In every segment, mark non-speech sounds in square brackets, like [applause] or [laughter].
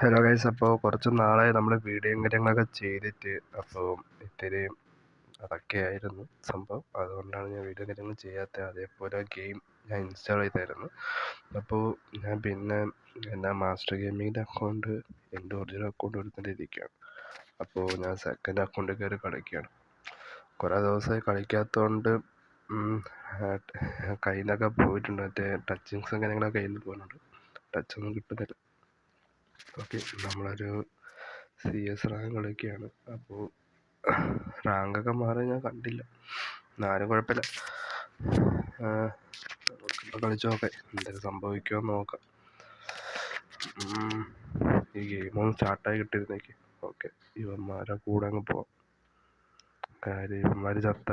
Hello guys അപ്പോൾ കുറച്ച് നാളായി നമ്മൾ വീഡിയോയും കാര്യങ്ങളൊക്കെ ചെയ്തിട്ട് അപ്പോൾ ഇത്തിരി അതൊക്കെയായിരുന്നു സംഭവം. അതുകൊണ്ടാണ് ഞാൻ വീഡിയോ കാര്യങ്ങൾ ചെയ്യാത്തത്. അതേപോലെ ഗെയിം ഞാൻ ഇൻസ്റ്റാൾ ചെയ്തായിരുന്നു. അപ്പോൾ ഞാൻ പിന്നെ എന്റെ മാസ്റ്റർ ഗെയിമിങ്ങിന്റെ അക്കൗണ്ട് എന്റെ ഒറിജിനൽ അക്കൗണ്ട് എടുത്തിട്ട് ഇരിക്കുകയാണ് അപ്പോൾ ഞാൻ സെക്കൻഡ് അക്കൗണ്ട് കയറി കളിക്കുകയാണ്. കുറേ ദിവസമായി കളിക്കാത്തതുകൊണ്ട് കയ്യിൽ നിന്നൊക്കെ പോയിട്ടുണ്ട്. മറ്റേ ടച്ചിങ്സ് കാര്യങ്ങളൊക്കെ കയ്യിൽ നിന്ന് പോകുന്നുണ്ട് ടച്ചൊന്നും കിട്ടുന്നില്ല. ഓക്കെ നമ്മളൊരു സി എസ് റാങ്ക് കളിക്കുകയാണ്. അപ്പോൾ റാങ്കൊക്കെ മാറി ഞാൻ കണ്ടില്ല. എന്നാലും കുഴപ്പമില്ല. നമുക്കിപ്പോൾ കളിച്ച് നോക്കാം. എന്തെങ്കിലും സംഭവിക്കുമോ നോക്കാം. ഈ ഗെയിമൊന്ന് സ്റ്റാർട്ടായി കിട്ടിയിരുന്നേക്ക് ഓക്കെ ഇവന്മാരെ കൂടെ അങ്ങ് പോവാം. കാര്യം ഇവന്മാർ ചത്ത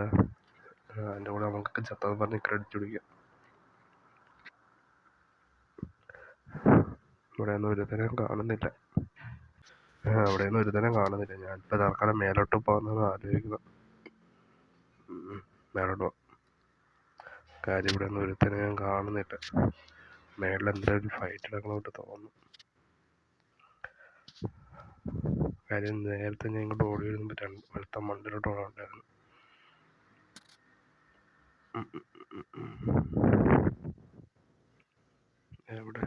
അതിന്റെ കൂടെ നമുക്കൊക്കെ ചത്തതെന്ന് പറഞ്ഞ് ക്രെഡിറ്റ് പിടിക്കാം. ഇവിടെ ഒന്നും കാണുന്നില്ല. അവിടെ ഒന്നും ഒരുത്തരം കാണുന്നില്ല. ഞാനിപ്പോൾ തൽക്കാലം മേലോട്ട് പോകുന്നതെന്ന് ആലോചിക്കുന്നത്. മേലോട്ട് പോകാം. കാര്യം ഇവിടെ ഒന്നും ഞാൻ കാണുന്നില്ല. മേളിൽ എന്തെങ്കിലും ഒരു ഫൈറ്റ് നടക്കണോട്ട് തോന്നുന്നു. കാര്യം നേരത്തെ ഞാൻ ഇങ്ങോട്ട് ഓടി വരുമ്പോൾ രണ്ട് വെളുത്ത മണ്ടിലോട്ട് ഓടാണ്ടായിരുന്നു എവിടെ?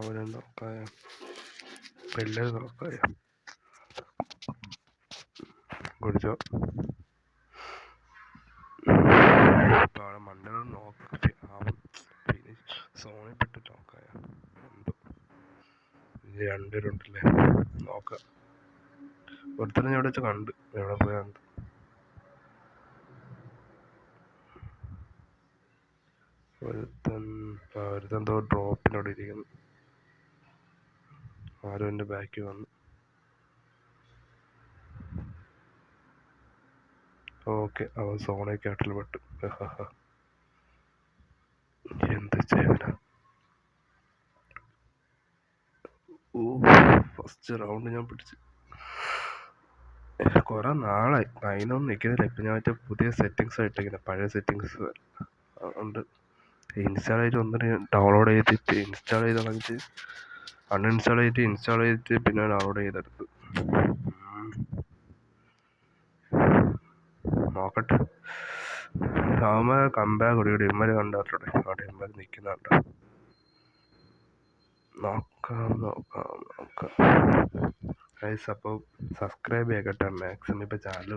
അവനെ നോക്കായ പിള്ളേർ നോക്കായ കുടിച്ചോ. അവിടെ മണ്ടകൾ നോക്ക ആവും പിന്നെ സോണിൽ പെട്ട് നോക്കായ എന്തോ. ഇനി രണ്ടുപേരുണ്ടല്ലേ. നോക്കാം. ഒരുത്തരം ഞാൻ ഇവിടെ വെച്ച് കണ്ട്. എവിടെ പോയാ ഒരുത്തൻ ഒരുത്തൻ എന്തോ ഡ്രോപ്പിനോട് ഇരിക്കുന്നു. ആരോ എന്റെ ബാക്കിൽ വന്നു? ഓക്കെ അവൻ സോണെ കാട്ടിൽ പെട്ടു. [laughs] എന്ത് ചേവന ഓ ഫസ്റ്റ് റൗണ്ട് ഞാൻ പിടിച്ചു. കുറെ നാളായി. അതിനൊന്നും നിൽക്കുന്നില്ല ഇപ്പം ഞാൻ മറ്റേ പുതിയ സെറ്റിങ്സ് ഇട്ടിരിക്കുന്നത് പഴയ സെറ്റിങ്സ് അതുകൊണ്ട് ഇൻസ്റ്റാൾ ചെയ്ത് ഒന്നിനെ ഡൗൺലോഡ് ചെയ്തിട്ട് ഇൻസ്റ്റാൾ ചെയ്ത് കളഞ്ഞിട്ട് അൺഇൻസ്റ്റാൾ ചെയ്തിട്ട് ഇൻസ്റ്റാൾ ചെയ്തിട്ട് പിന്നെ ഡൗൺലോഡ് ചെയ്തെടുത്തു. നോക്കട്ടെ. അവന്മാർ കമ്പാക്ക് കൂടി ഇമ്മര് കണ്ടാത്തോടെ അവിടെ ഇമ്മര് നിൽക്കുന്നുണ്ട് നോക്കാം നോക്കാം നോക്കാം. ഗൈസ് അപ്പോൾ സബ്സ്ക്രൈബ് ചെയ്യട്ടെ മാക്സിമം ഇപ്പോൾ ചാനൽ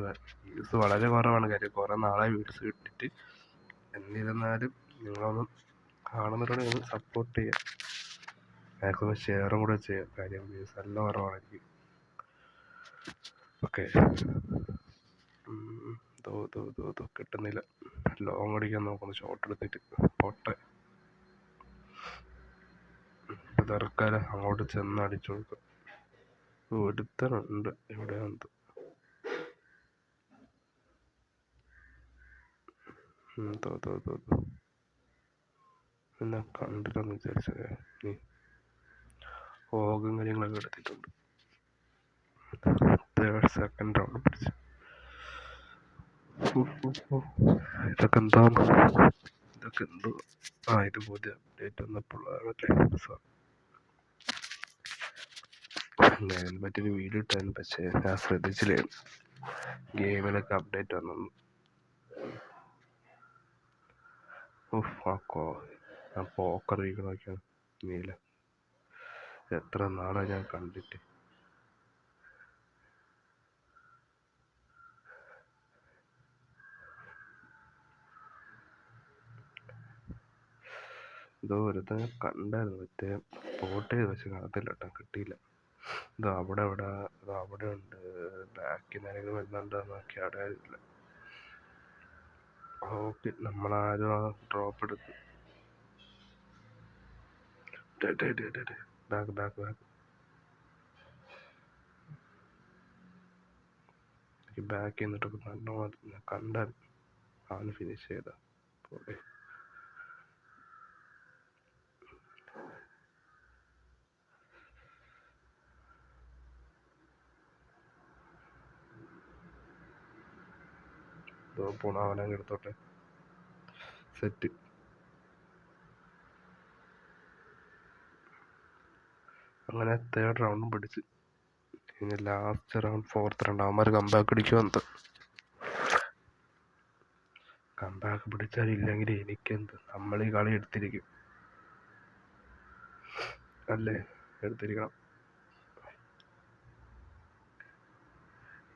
വ്യൂസ് വളരെ കുറവാണ്. കാര്യം കുറേ നാളായി വ്യൂസ് കിട്ടിയിട്ട്. എന്നിരുന്നാലും നിങ്ങളൊന്നും കാണുന്നവരോട് ഒന്ന് സപ്പോർട്ട് ചെയ്യുക മാക്സിമം ഷെയറും കൂടെ ചെയ്യുക കാര്യം വ്യൂസ് നല്ല കുറവാണ്. എനിക്ക് ഓക്കെ ദോ ദോ ദോ ദോ കിട്ടുന്നില്ല. ലോങ് അടിക്കാൻ നോക്കുന്നു. ഷോട്ട് എടുത്തിട്ട്. പൊട്ടെ. തൽക്കാലം അങ്ങോട്ട് ചെന്ന് അടിച്ചു കൊടുക്കാം. ഒരുത്തനുണ്ട് ഇവിടെ ഉണ്ട്. തോ തോ തോ തോ എന്നെ കണ്ടില്ലെന്ന് വിചാരിച്ചത്. നീ ഓഗം കാര്യങ്ങളൊക്കെ എടുത്തിട്ടുണ്ട് സെക്കൻഡ് റൗണ്ട് പിടിച്ചു ഇതൊക്കെ എന്താണ് ഇതൊക്കെ എന്തോ ആ ഇത് പുതിയ അപ്ഡേറ്റ് വന്നപ്പോഴാണല്ലേ സോറി ഞാൻ മറ്റൊരു വീഡിയോ ഇട്ടായിരുന്നു പക്ഷേ ഞാൻ ശ്രദ്ധിച്ചില്ലായിരുന്നു ഗെയിമിലൊക്കെ അപ്ഡേറ്റ് വന്നു ഓ ആ പോക്കർ ഇരിക്കണമൊക്കെയാണ് നീല എത്ര നാളായി ഞാൻ കണ്ടിട്ട്? ഇതോ ഒരുത്തനെ കണ്ടായിരുന്നു. മറ്റേ ചെയ്ത് പക്ഷെ കാണത്തില്ല കേട്ടോ കിട്ടിയില്ല. ഇത് അവിടെ ഇവിടെ ഇത് അവിടെ ഉണ്ട്. ബാക്കിൽ ആരെങ്കിലും വരുന്നുണ്ടോ നോക്കി അവിടെ ആരുമില്ല. ഓക്കെ നമ്മളാരും ആ ഡ്രോപ്പ് എടുത്തു. ബാക്ക് ബാക്ക് ബാക്ക് ബാക്ക് ചെയ്തിട്ടൊക്കെ നല്ലോണം കണ്ടാൽ ആണ് ഫിനിഷ് ചെയ്ത. പോലെ പോണ അവനങ്ങ് എടുത്തോട്ടെ. സെറ്റ് അങ്ങനെ തേർഡ് റൗണ്ടും പിടിച്ച്. പിന്നെ ലാസ്റ്റ് റൗണ്ട് ഫോർത്ത് റൗണ്ട് അവന്മാർ കമ്പാക്ക് അടിക്കുമെന്ത് കമ്പാക്ക് പിടിച്ചാൽ ഇല്ലെങ്കിൽ എനിക്കെന്ത്? നമ്മൾ ഈ കളി എടുത്തിരിക്കും. അല്ലേ? എടുത്തിരിക്കണം.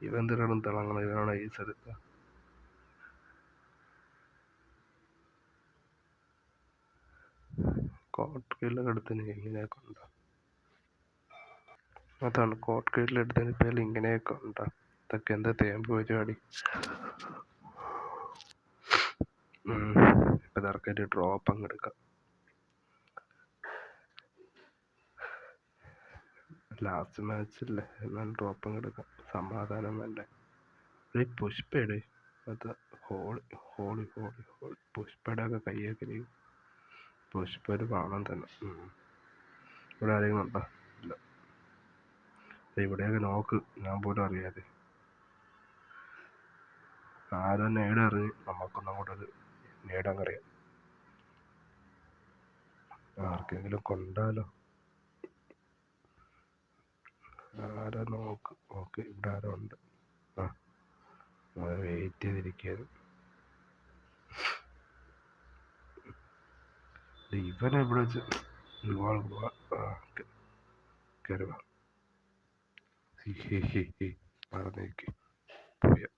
ഇവൻ എന്തിനാണ് തിളങ്ങണം ഇവനാണ് ഈ സ്ഥലത്ത് കോട്ട് കീഴിലെടുത്തിന് എങ്ങനെയൊക്കെ ഉണ്ടോ അതാണ് കോട്ട് കീഴിലെടുത്തതിന് പേരിൽ ഇങ്ങനെയൊക്കെ ഉണ്ടോ. ഇതൊക്കെ എന്താ തേമ്പ് പരിപാടി. ഇപ്പൊ തറക്കായിട്ട് ഡ്രോപ്പ് അങ്ങ് എടുക്കാം. ലാസ്റ്റ് മാച്ചില്ലേ എന്നാൽ ഡ്രോപ്പ് അങ്ങ് എടുക്കാം. സമാധാനം വേണ്ടേ? ഒരു പുഷ്പയുടെ അത് ഹോളി ഹോളി ഹോളി ഹോളി. പുഷ്പയുടെ ഒക്കെ കയ്യൊക്കെ പുഷ്പ ഒരു പാണം തന്നെ. ഇവിടെ ആരെങ്കിലും ഉണ്ടോ? ഇല്ല. ദേ ഇവിടെയൊക്കെ നോക്ക് ഞാൻ പോലും അറിയാതെ. ആരോ നേടെ എറിഞ്ഞ് നമുക്കൊന്നും കൂടെ അത് നേടാൻ അറിയാം ആർക്കെങ്കിലും കൊണ്ടാലോ? ആരോ നോക്ക്? ഓക്കെ ഇവിടെ ആരോ ഉണ്ട്. ആ വെയിറ്റ് ചെയ്തിരിക്കുകയാണ്. ദേ ഇവനെ ഇവിടെ വെച്ച് ഇവാൾ പോവാ. ആ കയറി Jejeje, para que voy a